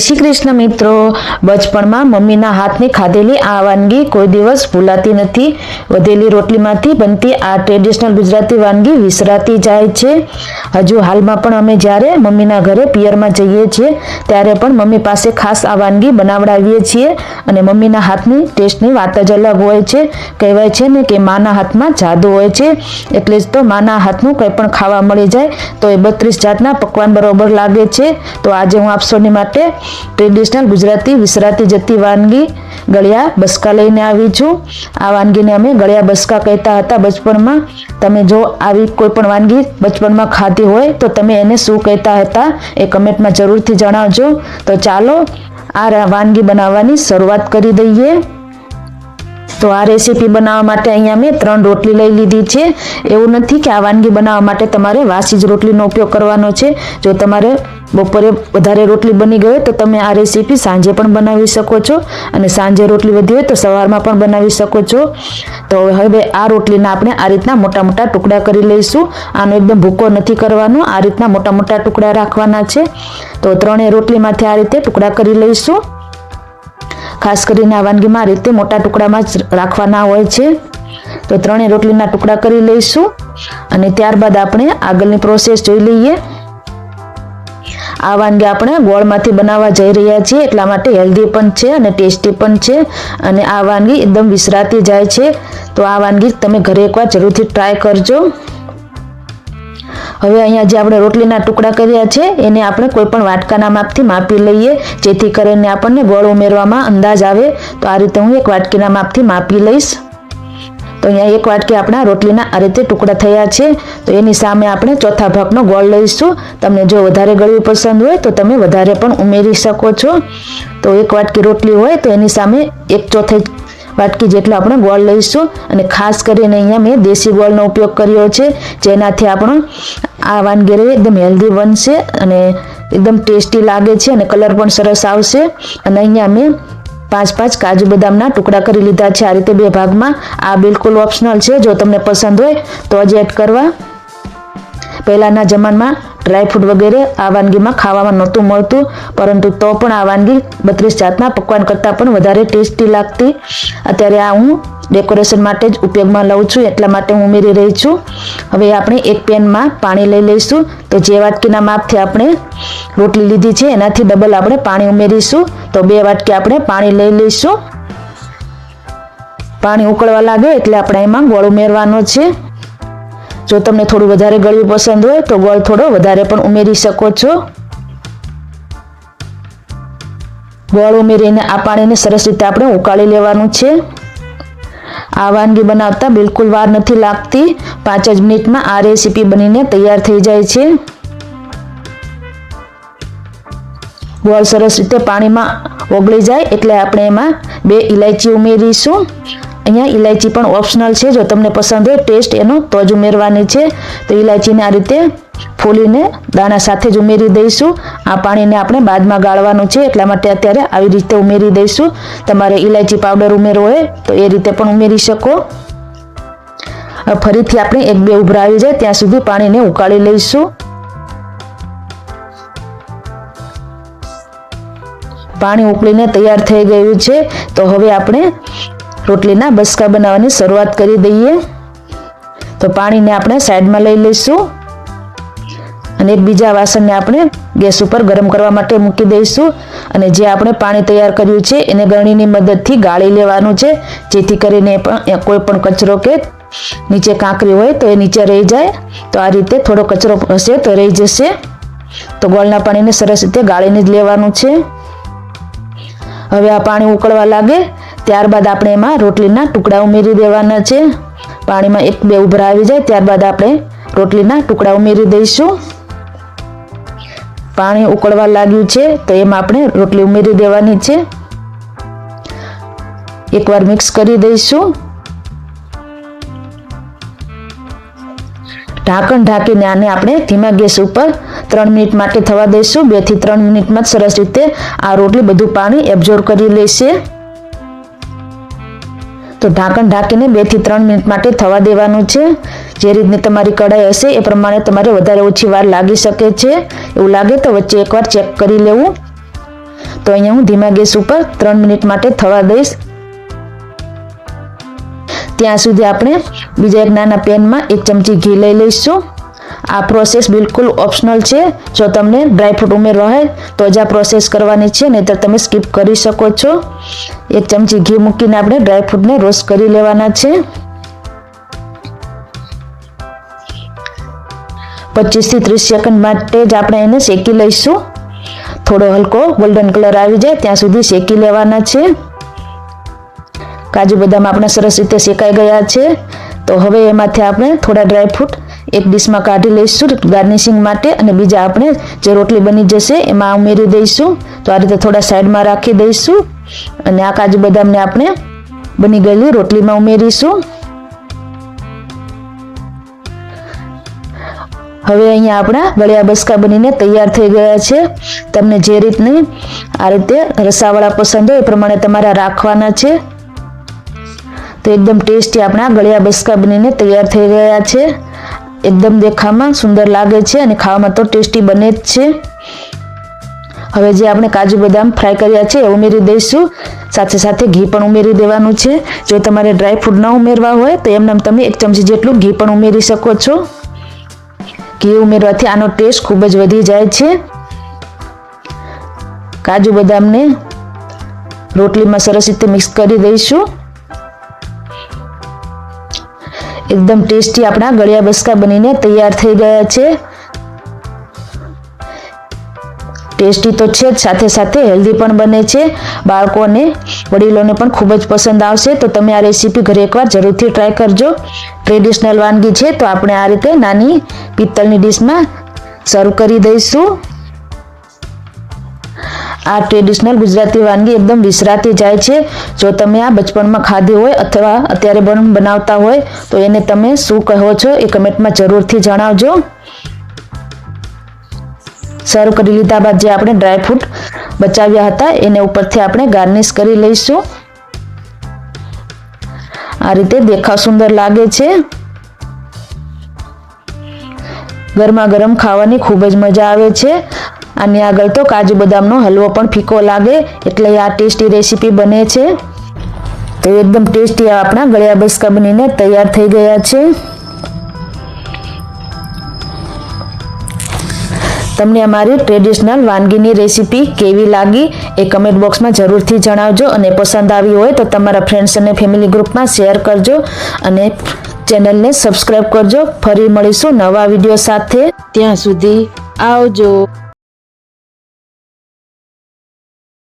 શ્રી કૃષ્ણ મિત્રો. બચપણમાં મમ્મીના હાથની ખાધેલી આ વાનગી કોઈ દિવસ ભૂલાતી નથી. વધેલી રોટલીમાંથી બનતી આ ટ્રેડિશનલ ગુજરાતી વાનગી વિસરાતી જાય છે. હજુ હાલમાં પણ અમે જ્યારે મમ્મીના ઘરે પિયરમાં જઈએ છીએ, ત્યારે પણ મમ્મી પાસે ખાસ આ વાનગી બનાવડાવીએ છીએ અને મમ્મીના હાથની ટેસ્ટની વાત જ અલગ હોય છે. કહેવાય છે ને કે માના હાથમાં જાદુ હોય છે. એટલે જ તો માના હાથનું કંઈ પણ ખાવા મળી જાય, તો એ બત્રીસ જાતના પકવાન બરોબર લાગે છે. તો આજે હું આપ સૌની માટે ટ્રેડિશનલ ગુજરાતી વિસરાતી જતી વાનગી ગળ્યા બસકા લઈને આવી છું. આ વાનગીને અમે ગળ્યા બસકા કહેતા હતા બચપણમાં. તમે જો આવી કોઈ પણ વાનગી બચપણમાં ખાધી હોય તો તમે એને શું કહેતા હતા એ કમેન્ટમાં જરૂરથી જણાવજો. તો ચાલો આ વાનગી બનાવવાની શરૂઆત કરી દઈએ. તો આ રેસીપી બનાવવા માટે અહીંયા મેં ત્રણ રોટલી લઈ લીધી છે. એવું નથી કે આ વાનગી બનાવવા માટે તમારે વાસી જ રોટલીનો ઉપયોગ કરવાનો છે. જો તમારે બપોરે વધારે રોટલી બની ગઈ હોય તો તમે આ રેસીપી સાંજે પણ બનાવી શકો છો અને સાંજે રોટલી વધી હોય તો સવારમાં પણ બનાવી શકો છો. તો હવે આ રોટલીના આપણે આ રીતના મોટા મોટા ટુકડા કરી લઈશું. આનો એકદમ ભૂકો નથી કરવાનો. આ રીતના મોટા મોટા ટુકડા રાખવાના છે. તો ત્રણેય રોટલીમાંથી આ રીતે ટુકડા કરી લઈશું. ખાસ કરીને આ વાનગીમાં આ રીતે મોટા ટુકડામાં જ રાખવાના હોય છે. તો ત્રણેય રોટલીના ટુકડા કરી લઈશું અને ત્યારબાદ આપણે આગળની પ્રોસેસ જોઈ લઈએ. આ વાનગી આપણે ગોળમાંથી બનાવવા જઈ રહ્યા છીએ, એટલા માટે હેલ્ધી પણ છે અને ટેસ્ટી પણ છે અને આ વાનગી એકદમ વિસરાતી જાય છે. તો આ વાનગી તમે ઘરે એકવાર જરૂરથી ટ્રાય કરજો. હવે અહીંયા જે આપણે રોટલીના ટુકડા કર્યા છે, એને આપણે કોઈ પણ વાટકાના માપથી માપી લઈએ, જેથી કરીને આપણને ગોળ ઉમેરવામાં અંદાજ આવે. તો આ રીતે હું એક વાટકીના માપથી માપી લઈશ. તો અહીંયા એક વાટકી આપણા રોટલીના આ રીતે ટુકડા થયા છે. તો એની સામે આપણે ચોથા ભાગનો ગોળ લઈશું. તમને જો વધારે ગળ્યું પસંદ હોય, તો તમે વધારે પણ ઉમેરી શકો છો. તો એક વાટકી રોટલી હોય, તો એની સામે એક ચોથાઈ વાટકી જેટલો આપણે ગોળ લઈશું અને ખાસ કરીને અહીંયા મેં દેશી ગોળનો ઉપયોગ કર્યો છે, જેનાથી આપણો આ વાનગી રહી એકદમ હેલ્ધી બનશે અને એકદમ ટેસ્ટી લાગે છે અને કલર પણ સરસ આવશે. અને અહીંયા મેં પાંચ પાંચ કાજુ બદામના ટુકડા કરી લીધા છે. આ રીતે બે ભાગમાં આ બિલકુલ ઓપ્શનલ છે. જો તમને પસંદ હોય તો જ એડ કરવા. પહેલાંના જમાનામાં ડ્રાયફ્રૂટ વગેરે આ વાનગીમાં ખાવામાં નહોતું મળતું, પરંતુ તો પણ આ વાનગી બત્રીસ જાતના પકવાન કરતાં પણ વધારે ટેસ્ટી લાગતી. અત્યારે આ હું ડેકોરેશન માટે જ ઉપયોગમાં લઉં છું, એટલા માટે હું ઉમેરી રહી છું. હવે આપણે એક પેનમાં પાણી લઈ લઈશું. તો જે વાટકીના માપથી આપણે રોટલી લીધી છે, એનાથી ડબલ આપણે પાણી ઉમેરીશું. તો બે વાટકી આપણે પાણી લઈ લઈશું. પાણી ઉકળવા લાગે એટલે આપણે એમાં ગોળ ઉમેરવાનો છે. જો તમને થોડું વધારે ગળ્યું પસંદ હોય તો ગળ થોડો વધારે પણ ઉમેરી શકો છો. ગોળ ઉમેરીને આ પાણીને સરસ રીતે આપણે ઉકાળી લેવાનું છે. આ વાનગી બનાવતા બિલકુલ વાર નથી લાગતી. પાંચ જ મિનિટમાં આ રેસીપી બનીને તૈયાર થઈ જાય છે. ગોળ સરસ રીતે પાણીમાં ઓગળી જાય એટલે આપણે એમાં બે ઇલાયચી ઉમેરીશું. અહીંયા ઇલાયચી પણ ઓપ્શનલ છે. જો તમને પસંદ હોય ટેસ્ટ એનો, તો જ ઉમેરવાની છે. તો ઇલાયચીને આ રીતે ફોલીને દાણા સાથે જ ઉમેરી દઈશું. આ પાણીને આપણે બાદમાં ગાળવાનું છે. એટલા માટે અત્યારે આવી રીતે ઉમેરી દઈશું. તમારે ઇલાયચી પાવડર ઉમેરવો હોય, તો એ રીતે પણ ઉમેરી શકો. ફરીથી આપણે એક બે ઉભરા આવી જાય, ત્યાં સુધી પાણીને ઉકાળી લઈશું. પાણી ઉકળીને તૈયાર થઈ ગયું છે. તો હવે આપણે રોટલીના બસકા બનાવવાની શરૂઆત કરી દઈએ. તો પાણીને આપણે સાઈડમાં લઈ લઈશું. અને એક બીજા વાસણને આપણે ગેસ ઉપર ગરમ કરવા માટે મૂકી દઈશું. અને જે આપણે પાણી તૈયાર કર્યું છે, એને ગરણીની મદદથી ગાળી લેવાનું છે. જેથી કરીને પણ કોઈ પણ કચરો કે નીચે કાંકરી હોય તો એ નીચે રહી જાય. તો આ રીતે થોડો કચરો હશે તો રહી જશે. તો ગોળના પાણીને સરસ રીતે ગાળીને જ લેવાનું છે. હવે આ પાણી ઉકળવા લાગે. ત્યારબાદ આપણે એમાં રોટલીના ટુકડા ઉમેરી દેવાના છે. પાણીમાં એક બે ઉભરા આવી જાય, ત્યારબાદ આપણે રોટલીના ટુકડા ઉમેરી દઈશું. પાણી ઉકળવા લાગ્યું છે, તો એમાં આપણે રોટલી ઉમેરી દેવાની છે. એકવાર મિક્સ કરી દઈશું. ઢાંકણ ઢાંકીને આને આપણે ધીમા ગેસ ઉપર ત્રણ મિનિટ માટે થવા દઈશું. બેથી ત્રણ મિનિટમાં સરસ રીતે આ રોટલી બધું પાણી એબ્ઝોર્વ કરી લેશે. તો ઢાંકણ ઢાંકીને બેથી ત્રણ મિનિટ માટે થવા દેવાનું છે. જે રીતની તમારી કઢાઈ હશે એ પ્રમાણે તમારે વધારે ઓછી વાર લાગી શકે છે. એવું લાગે તો વચ્ચે એકવાર ચેક કરી લેવું. તો અહીંયા હું ધીમા ગેસ ઉપર ત્રણ મિનિટ માટે થવા દઈશ. ત્યાં સુધી આપણે બીજા એક નાના પેનમાં એક ચમચી ઘી લઈ લઈશું. આ પ્રોસેસ બિલકુલ ઓપ્શનલ છે. જો તમને ડ્રાયફ્રૂટ ઉમેરવા હોય તો જ આ પ્રોસેસ કરવાની છે, નહીંતર તમે સ્કીપ કરી શકો છો. એક ચમચી ઘી મૂકીને આપણે ડ્રાયફ્રૂટને રોસ્ટ કરી લેવાના છે. પચીસથી ત્રીસ સેકન્ડ માટે જ આપણે એને શેકી લઈશું. થોડો હલકો ગોલ્ડન કલર આવી જાય, ત્યાં સુધી શેકી લેવાના છે. કાજુ બદામ આપણા સરસ રીતે શેકાઈ ગયા છે. તો હવે એમાંથી આપણે થોડા ડ્રાયફ્રૂટ એક ડીશમાં કાઢી લઈશું ગાર્નિશિંગ માટે અને બીજા આપણે જે રોટલી બની જશે એમાં ઉમેરી દઈશું. તો આ રીતે થોડા સાઈડમાં રાખી દઈશું અને આ કાજુ બદામને આપણે બની ગયેલી રોટલીમાં ઉમેરીશું. હવે અહીંયા આપણા ગળ્યા બસકા બનીને તૈયાર થઈ ગયા છે. તમને જે રીતની આ રીતે રસાવાળા પસંદ હોય એ પ્રમાણે તમારે રાખવાના છે. તો એકદમ ટેસ્ટી આપણા ગળ્યા બસકા બનીને તૈયાર થઈ ગયા છે. એકદમ દેખામાં સુંદર લાગે છે અને ખાવામાં તો ટેસ્ટી બને જ છે. હવે જે આપણે કાજુ બદામ ફ્રાય કર્યા છે એ ઉમેરી દઈશું. સાથે સાથે ઘી પણ ઉમેરી દેવાનું છે. જો તમારે ડ્રાય ફ્રૂટ ન ઉમેરવા હોય તો એમને તમે એક ચમચી જેટલું ઘી પણ ઉમેરી શકો છો. ઘી ઉમેરવાથી આનો ટેસ્ટ ખૂબ જ વધી જાય છે. કાજુ બદામને રોટલીમાં સરસ રીતે મિક્સ કરી દઈશું. એકદમ ટેસ્ટી આપણા ગળ્યા બસકા બનીને તૈયાર થઈ ગયા છે. ટેસ્ટી તો છે જ, સાથે સાથે હેલ્ધી પણ બને છે. બાળકોને, વડીલોને પણ ખૂબ જ પસંદ આવશે. તો તમે આ રેસીપી ઘરે એકવાર જરૂરથી ટ્રાય કરજો. ટ્રેડિશનલ વાનગી છે, તો આપણે આ રીતે નાની પિત્તળની ડીશમાં સર્વ કરી દઈશું. આ ટ્રેડિશનલ ગુજરાતી વાનગી એકદમ વિસરાતી જાય છે. જો તમે આ બચપણમાં ખાધી હોય અથવા અત્યારે પણ બનાવતા હોય, તો એને તમે શું કહો છો એ કમેન્ટમાં જરૂરથી જણાવજો. સર્વ કરી લીધા બાદ જે આપણે ડ્રાયફ્રૂટ બચાવ્યા હતા, એને ઉપરથી આપણે ગાર્નિશ કરી લઈશું. આ રીતે દેખાવ સુંદર લાગે છે. ગરમા ગરમ ખાવાની ખૂબ જ મજા આવે છે. આની આગળ તો કાજુ બદામનો હલવો પણ ફીકો લાગે એટલે આ ટેસ્ટી રેસીપી બને છે. તો એકદમ ટેસ્ટી આપણા ગળ્યા બસકા બનીને તૈયાર થઈ ગયા છે. તમને અમારી ટ્રેડિશનલ વાનગીની રેસીપી કેવી લાગી એ કમેન્ટ બોક્સમાં જરૂરથી જણાવજો અને પસંદ આવી હોય તો તમારા ફ્રેન્ડ્સ અને ફેમિલી ગ્રુપમાં શેર કરજો અને ચેનલને સબસ્ક્રાઈબ કરજો. ફરી મળીશું નવા વીડિયો સાથે. ત્યાં સુધી આવજો.